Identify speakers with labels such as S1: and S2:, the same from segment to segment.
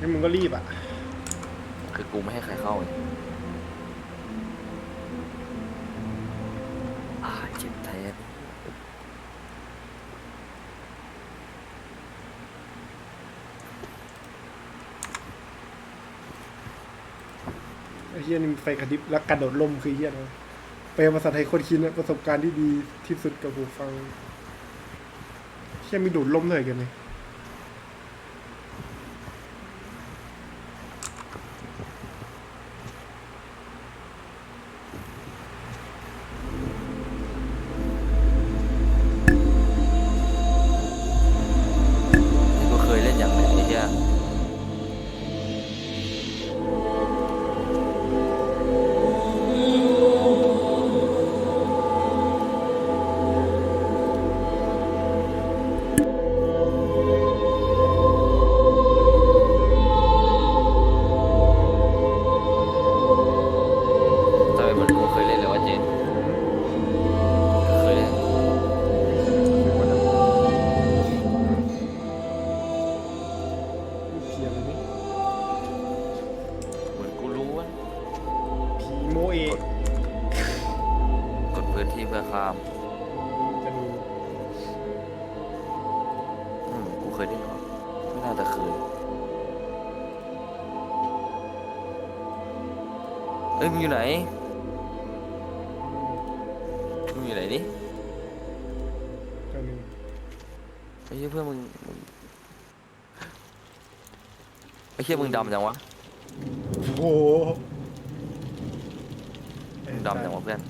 S1: งั้นมึงก็รีบอะ
S2: คือกูไม่ให้ใครเข้าไงอ่าเจ็บแทน
S1: ไอ้เฮียนี่มีไฟกระดิบแล้วกระโดดล่มคือเฮียนะแปลภาษาไทยโคนคิดนะประสบการณ์ที่ดีที่สุดกับหูฟังเฮียมีดูดล่มเลยกันไหม
S2: ที่เพื่
S1: อ
S2: ข้าม
S1: จะดู
S2: อืมกูเคยเล่นเหรอไม่น่าจะเคยเอ้ยมึงอยู่ไหนมึงอยู่ไหนดิ
S1: จะดู
S2: ไอ้เหี้ยเพื่อนมึงมึงไอ้เหี้ยมึงดำจังวะ
S1: โอ้โห
S2: มึงดำจังวะเพื่อน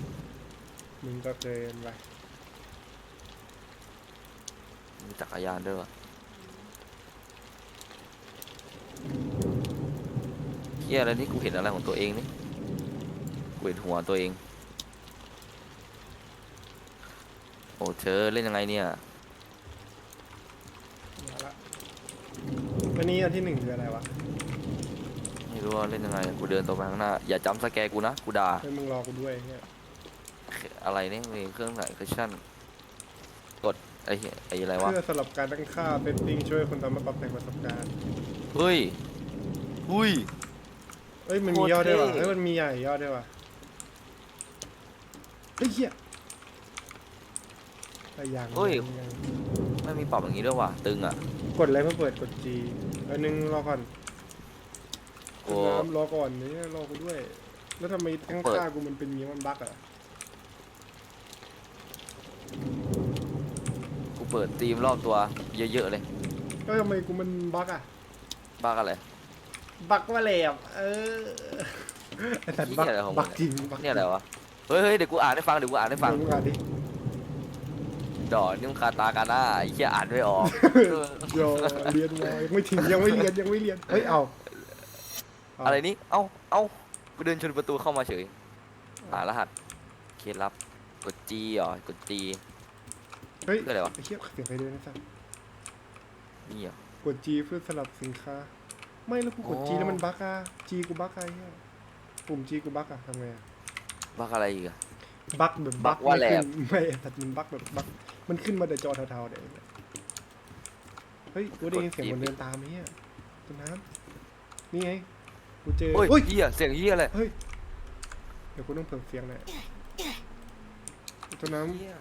S1: มึงก็เกินไป
S2: มีจักรยานด้วยวะเหี้ยอะไรนี่กูเห็นอะไรของตัวเองนี่ กูเห็นหัวตัวเอง โอ้เธอเล่นยังไงเนี่ย
S1: มาละวันนี้อันที่หนึ่งคืออะไรวะ
S2: ไม่รู้ว่าเล่นยังไง กูเดินตัวไปข้างหน้า อย่าจำสแกร์กูนะ กูด่า
S1: เฮ้ยมึงรอกูด้วยเนี่ย
S2: อะไรเนี่ยมีเครื่องไหนเครื่องชั่น กดไอ้เหี้ยไอ้อะไรวะ
S1: เพื่อสลับการตั้งค่าเซตติ้งช่วยคนทำให้ปรับแต่งประสบการณ์
S2: เฮ้ยหุ้ย
S1: เอ้ยมัน
S2: โค
S1: มี
S2: ตร
S1: ยอดด้วยว่ะ
S2: เท่
S1: เอ้ยมันมีใหญ่ยอดด้วยว่ะเฮ้ยเหี้ยแต่ยัง
S2: เฮ้ย
S1: ยัง
S2: ไม่มีปรับอย่างนี้ด้วยว่ะตึงอะ
S1: กดอะไรเพื่อเปิดกด G อันนึงรอก่อน
S2: กู
S1: น้ำรอก่อนนี่รอกูด้วย แล้วทำไมตั้ง
S2: เปิด
S1: ค่ากูมันเป็นอย่างงี้มันบั๊กอะ
S2: เปิดตีมรอบตัวเยอะๆเลย
S1: ก็ทำไมกูมันบั๊กอะ
S2: บ้ากันเลย
S1: บั๊กว่าแหลมเออไอ้สัตว์บั๊ก
S2: เหี้ยอะไรของมึง
S1: บั๊กจริงบั๊ก
S2: เนี่ยอะไรวะเฮ้ยเฮ้ยเดี๋ยวกูอ่านให้ฟังเดี๋ยวกูอ่านให้ฟัง
S1: มึงอ่านดิ
S2: ดอนี่มันคาตากาน่าไอ้เหี้ยอ่านไม่ออก
S1: เดี๋ยวเรียนมายังไม่ถึงยังไม่เรียนยังไม่เรียนเฮ้ยเอาเา
S2: อะไรนี่ เอ้า เอ้ากูเดินชนประตูเข้ามาเฉย หารหัส เคล็ดลับ กด G เหรอกด G
S1: เฮ้ย
S2: คืออะไรวะ
S1: ไอ้เหี้ยเสียงไปด้วยนะสัตว์
S2: นี่เหรอ
S1: กด G เพื่อสลับสินค้า ไม่แล้วกูกด G
S2: อ๋อ
S1: แล้วมันบั๊กอะ G กูบั๊กอะไอ้เหี้ยปุ่ม G กูบั๊กอะทำไงอะ
S2: บ้าอะไรอีกอะ
S1: บั๊กแบบบั๊ก
S2: บั๊กว่าแหลม
S1: ไม่ขึ้นไม่แต่มันบั๊กแบบบั๊กมันขึ้นมาแต่จอเทาๆเดี๋ยวเฮ้ยกูได้ยินเสียงคนเดินตามไอ้เหี้ยต้นน้ำนี่ไงกูเจอ
S2: เฮ้ย
S1: เฮ้ย
S2: เหี้ยเสียงเหี้ยอะไร
S1: เฮ้ย เดี๋ยวกูต้องเพิ่มเสียงหน่อยต้นน้ำ
S2: เหี้ย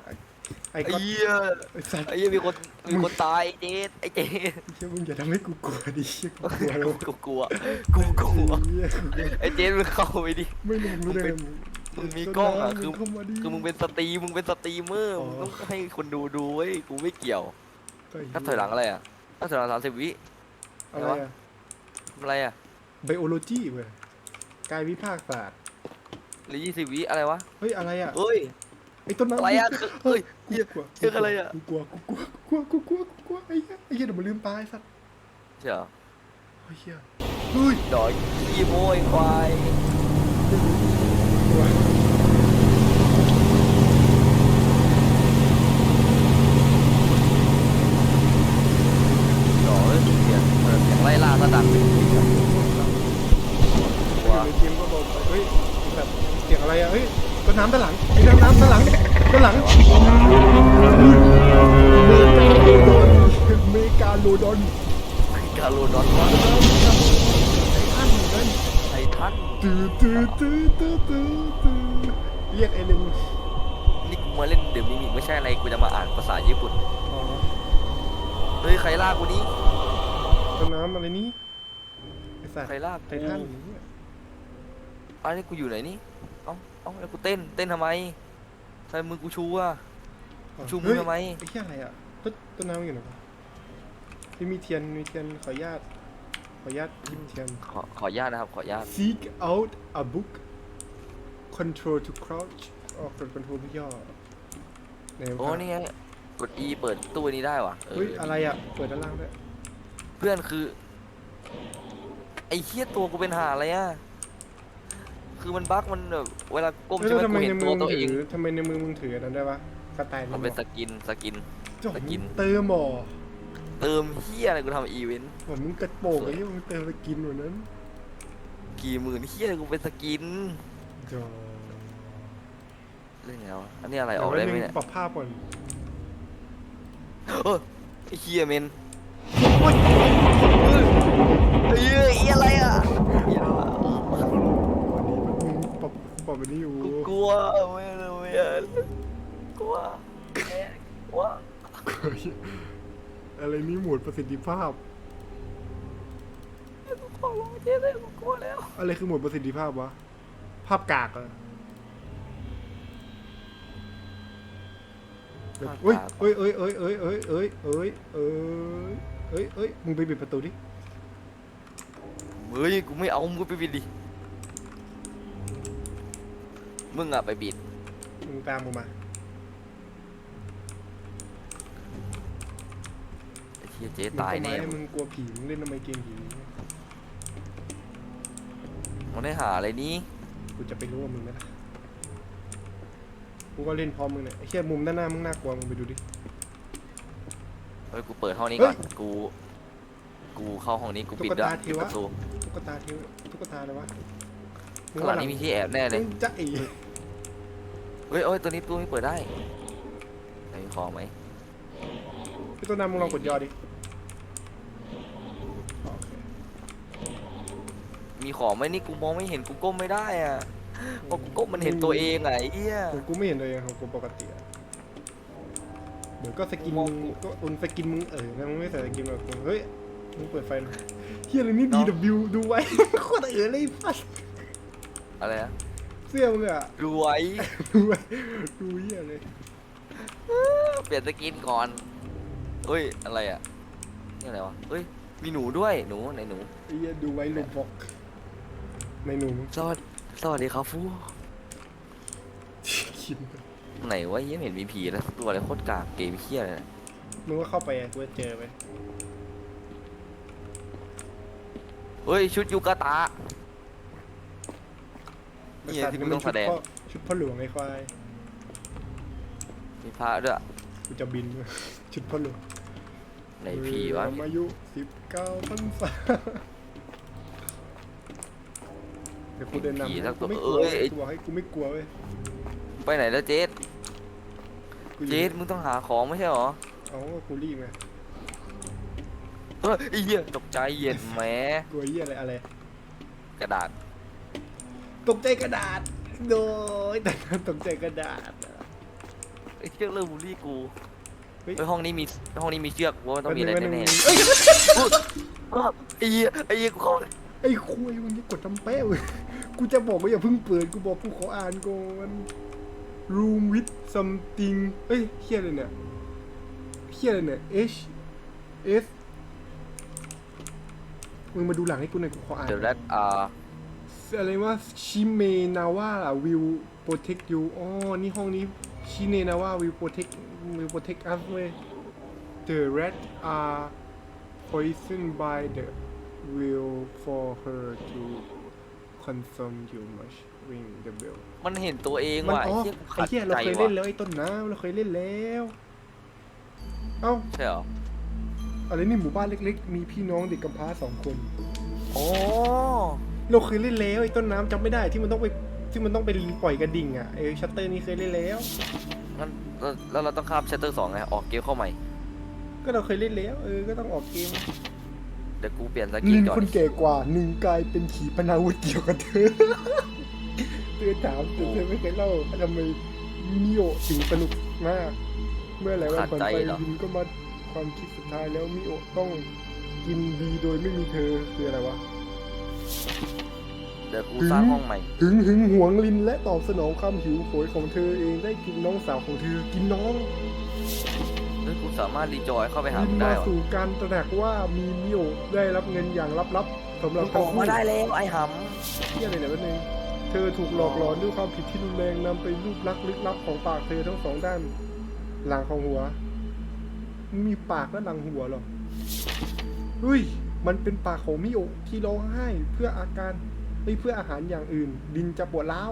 S1: ไอ้
S2: ไอ้
S1: ก็
S2: เหี้ย
S1: ไอ้สัตว์
S2: ไอ้เหี้ยมีคนมีคนตายไอ้เจดไอ้เจด
S1: เชี่ยมึงอย่าทำให้กูกลัวดิเชี่ยกูกลัวแล้ว
S2: กูกลัวกูกลัว
S1: เหี้ยกูกลัว
S2: ไอ้เจดมึงเข้าไปดิ
S1: ไม่รู้มึงรู้ได้ไง
S2: มึงมีกล้องอะ
S1: ต้น
S2: คือ
S1: น้ำเข้ามาดิ
S2: คือมึงเป็นสตรีมมึงเป็นสตรีมเมอร์
S1: อ๋อ
S2: มึงต้องให้คนดูดูเว้ยกูไม่เกี่ยว
S1: ก็
S2: นับถอยหลังอะไรอะนับถอยหลังสามสิบวิ
S1: อะไรอะ
S2: ทำอะไรอะ
S1: ไบโอโลจีเว้ยกายวิภาคศาสตร์
S2: หรือยี่สิบวิอะไรวะ
S1: เฮ้ยอะไรอะ
S2: เฮ้ย
S1: ไอ้ต้นน้ำ
S2: อะไรอะเฮ้ย
S1: กูกลัว
S2: เรื่องอะไรอะ
S1: กูกลัวกูกลัวกูกลัวกูกลัวกูกลัวไอ้เหี้ยไอ้เหี้ยเดี๋ยวมันลืมตายสัตว์
S2: เจ๋อ
S1: เฮ้ยเหี้ยเฮ้ย
S2: ดอยยี่โมยควาย
S1: กลัว
S2: ดอยเสียงเปิดเสียงไล่ล่าก็ดังเลยกลัว
S1: ในเกมก็บอกไปเฮ้ยแบบเสียงอะไรอะเฮ้ย ต้นน้ำด้านหลังไอ้น้ำน้ำด้านหลังด้านหลังเมกาโลดอน
S2: กาโลดอนวะ
S1: เฮ้ย
S2: ไอ้ท่าน
S1: ตื้อตื้อตื้อตื้อตื้อตื้อเรียกไอ้เลน
S2: นี่กูมาเล่นเดี๋ยวมิมิกไม่ใช่อะไรกูจะมาอ่านภาษาญี่ปุ่น
S1: อ๋อ
S2: เฮ้ยใครลากกูนี้
S1: ต้นน้ำอะไรนี่ไอ้สัตว์
S2: ใครลาก
S1: ไท
S2: กู
S1: ทันอย่างเงี้ย
S2: อันนี้กูอยู่ไหนนี่ เอ้าเอ้าแล้วกูเต้น เต้นทำไมทำไมมือกูชูอะชูมือ
S1: เฮ้ย
S2: ทำไม
S1: ไอ้เหี้ยอะไรอะต้นต้นน้ำอยู่ไหนวะที่มีเทียนมีเทียนขออนุญาตขออนุญาตหยิบเทียน
S2: ขอขออนุญาตนะครับ ขออนุญาต
S1: seek out a book control to crouch ออกกด control พี่ย่อไหนวะ
S2: โอ้นี่ไงกด E เปิดตู้นี้ได้ว่ะเออ
S1: เฮ้ยอะไรอะ เปิดด้านล่างด้วย
S2: เพื่อนคือ ไอ้เหี้ยตัวกูเป็นหาอะไรอะ คือมันบั๊กมันแบบเวลาก้ม
S1: เฮ้ย
S2: ใช่
S1: แล้ว
S2: ไหม
S1: ทำไม
S2: กู
S1: ใน
S2: เห็น
S1: มื
S2: ตั
S1: อ
S2: ว
S1: มึง
S2: ตัวเอง
S1: ถือทำไมในมือมึงถืออันนั้นได้ปะสไตล์
S2: มันเป็นสกินสกิน
S1: จ่อ
S2: สกิน
S1: เติมหมอ
S2: เติมเหี้ยอะไรกูทำอีเวนต์
S1: ผมมึงกระโปรงไอ้เหี้ยมึงเติมสกินเหมือนนั้น
S2: กี่หมื่นเหี้ยอะไรกูเป็นสกิน
S1: จ่อ
S2: เรื่องไงวะอันนี้อะไรออกได้ไหมเนี่ย
S1: ปรับภาพก่อน
S2: เออไอ้เหี้ยเมน
S1: โอ้ย
S2: เฮ้ยไอ้อะไรอะเหี้ยอะไรวะ
S1: มึงป รับปรับแบบนี้อยู่
S2: กูกลัวไม่เอาไม่เอากลัวแม่กลัว
S1: อะไรนี่โหมดประสิทธิภาพ
S2: กูขอร้องเจ๊เลยกูกลัวแล้ว
S1: อะไรคือโหมดประสิทธิภาพวะ ภาพกากเหรอเอ้ยเอ้ยเอ้ยเอ้ยเอ้ยเอ้ยเอ้ยเอ้ยเอ้ยเอ้ยเอ้ยมึงไปปิดประตูดิ
S2: เฮ้ยกูไม่เอามึงไปบิดดิ มึงอะไปบิด
S1: มึงตามกูมา
S2: ไอ้เหี้ยเจ๊
S1: มึง
S2: ตาย
S1: ทำไม
S2: แน่
S1: มึงกลัวผี มึงเล่นทำไมเกมผี
S2: มันได้หาอะไรนี้
S1: กูจะไปรู้ว่ามึงไหมล่ะกูก็เล่นพร้อมมึงเนี่ยไอ้เหี้ยมุมด้านหน้ามึงน่ากลัวมึงไปดูดิ
S2: เฮ้ย กูเปิดห้องนี้
S1: เฮ้
S2: ก่อยนกู กูเข้าห้องนี้ กูปิด
S1: ตุ๊ก
S2: ด้ว
S1: ตายเท
S2: ปิด
S1: วะ
S2: ประตู
S1: ตุ๊กตาเทวตุ๊กตาอะไรวะ
S2: ข้างหลังนี้มีที่แอบแน่เลย
S1: มึงจะไอ้
S2: เฮ้ยโอ้ยตัวนี้ตู้นี้เปิดได้ไหนมีของไหม
S1: พี่ต้นน้ำมึงลองกดยอดิโอเค
S2: มีของไหมนี่กูมองไม่เห็นกูก้มไม่ได้อะเพราะกูก้มมันเห็นตัวเองอะไอ้เหี้ย
S1: ของกูไม่เห็นเลยของกูปกติอะเดี๋ยวก็สกิน
S2: มอง
S1: มึงก็อุนสกินมึงเออนะมึงไม่ใส่สกินแบบกูเฮ้ยมึงเปิดไฟหน่อยเฮียอะไรนี่ DW ดูไว้ โคตรเออเลยฟัส
S2: อะไรนะ
S1: เสื้อมึงอะ
S2: รวย
S1: ดูไว้ดูเฮียเลย
S2: เปลี่ยนสกินก่อนเฮ้ยอะไรอะนี่อะไรวะเฮ้ยมีหนูด้วยหนูไหนหนู
S1: ไอ้เฮียดูไว้ลมบอกในหนู
S2: สวัสสวัสดีครับฟู
S1: คิด
S2: ไหนวะยังเห็นมีผีแล้วตัวอะไรโคตรกากเกมเฮี้ยเลยนะ
S1: มึงก็เข้าไปอะกูจะเจอไป
S2: เฮ้ยชุดยูกาตะ นี่ไง
S1: สัตว์
S2: ที่กู
S1: มั
S2: ต้องแสดง
S1: ชุพ่ชุดพ่อหลวงไอ้ควาย
S2: มีพระด้วย
S1: กูจะบิน ชุดพ่อหลวง
S2: ไหนผีวะ
S1: เอออายุสิบเก้าพรรษาเดี๋ยวกูเดินนำ
S2: ผีสัก
S1: กู
S2: ตัว
S1: ไม่กลัว
S2: เอ้ย
S1: กูบอกให้กูไม่กลัวเว้ย
S2: ไปไหนแล้วเจส
S1: กูอยู่
S2: เจสมึงต้องหาของไม่ใช่หรอ
S1: เอาก็กูรีบไง
S2: เฮ้ยไอ้เหี้ยตกใจเย็นแหม
S1: กลัวเหี้ยอะไรอะไร
S2: กระดาษ
S1: ตกใจกระดาษ โดยแต่ตกใจกระดาษอะ
S2: ไอ้เชือกเริ่มบูลลี่กู
S1: เฮ้ย
S2: เฮ้ยห้องนี้มีห้องนี้มีเชือกว่ามันต้องมีอะไร
S1: แป๊บนึ
S2: แน่
S1: ง
S2: ๆ
S1: เอ้ย
S2: อุ๊ยอ้าวไอ้เหี้ยไอ้เหี้ยกูเข้า
S1: ไอ้คุยมึงจะกดทำแป้วกูจะบอกว่าอย่าเพิ่งเปิด กูบอกกูขออ่านก่อน room with something เอ้ยเฮียอะไรเนี่ยเฮียอะไรเนี่ย H S มึงมาดูหลังให้กูหน่อยกูขออ่าน
S2: เดี๋ยวแรดอ่า
S1: อะไรว่าชิเมนาวา will protect you อ๋อนี่ห้องนี้ชิเมนาวา will protect will protect us เว้ย the rat are poisoned by the will for her to consume you much ring the bell
S2: มันเห็นตัวเอง
S1: มัน
S2: ว่ะไอ้
S1: อ๋อ
S2: เหี้ยกู
S1: ไอ้
S2: ขัด
S1: เหี้ยเรา
S2: ใจ
S1: เคย
S2: ว่ะ
S1: เล่นแล้วไอ้ต้นน้ำเราเคยเล่นแล้ว เอ้า
S2: ใช่เหรอ
S1: อะไรนี่หมู่บ้านเล็ก ๆ มีพี่น้องเด็กกำพร้าสองคน
S2: โอ้
S1: เราเคยเล่นแล้วไอ้ต้นน้ำจำไม่ได้ที่มันต้องไปที่มันต้องไปปล่อยกระดิ่งอะไอ้ชัตเตอร์นี่เคยเล่นแล้ว
S2: งั้นแล้วแล้วเราต้องข้ามชัตเตอร์สองไงออกเกมเข้าใหม่
S1: ก็เราเคยเล่นแล้วเออก็ต้องออกเกม
S2: เดี๋ยวกูเปลี่ยนสกิน
S1: ลิน
S2: ก่อน
S1: คนแก่กว่าหนึ่งกลายเป็นขีปนาวุธเกี่ยวกับเธอ เธอถามแต่เธอไม่เคยเล่าทำไมมิโอถึงสนุกมาก เมื่อหลายวันผ่านไปลินก็มาความคิดสุดท้ายแล้วมิโอต้องกินดีโดยไม่มีเธอคืออะไรวะ
S2: เดี๋ยวกูสร้างห้องใหม่
S1: หึงหึงหวงลินและตอบสนองความหิวโหยของเธอเองได้กินน้องสาวของเธอกินน้อง
S2: เฮ้ยกูสามารถรีจอยเข้าไปหา
S1: ลิ
S2: มึ
S1: น
S2: งได้
S1: มา
S2: วะ
S1: สู่การตระหนักว่ามีมิโอได้รับเงินอย่างลับๆสำหรับ
S2: มึงอ
S1: ทั้ง
S2: อก
S1: คู่
S2: มาได้แล้วไอ้ห
S1: ที่อะไรเนี่ยวันนึงเธอถูกหลอกหลอนด้วยความผิดที่รุนแรงนำไปรูปลักษณ์ลึกลับของปากเธอทั้งสองด้าน หลังของหัว มีปากและหลังหัวเหรอเฮ้ย มันเป็นปากของมิโอะที่ร้องไห้เพื่ออาการเอ้ยเพื่ออาหารอย่างอื่น ดินจะปวดร้าว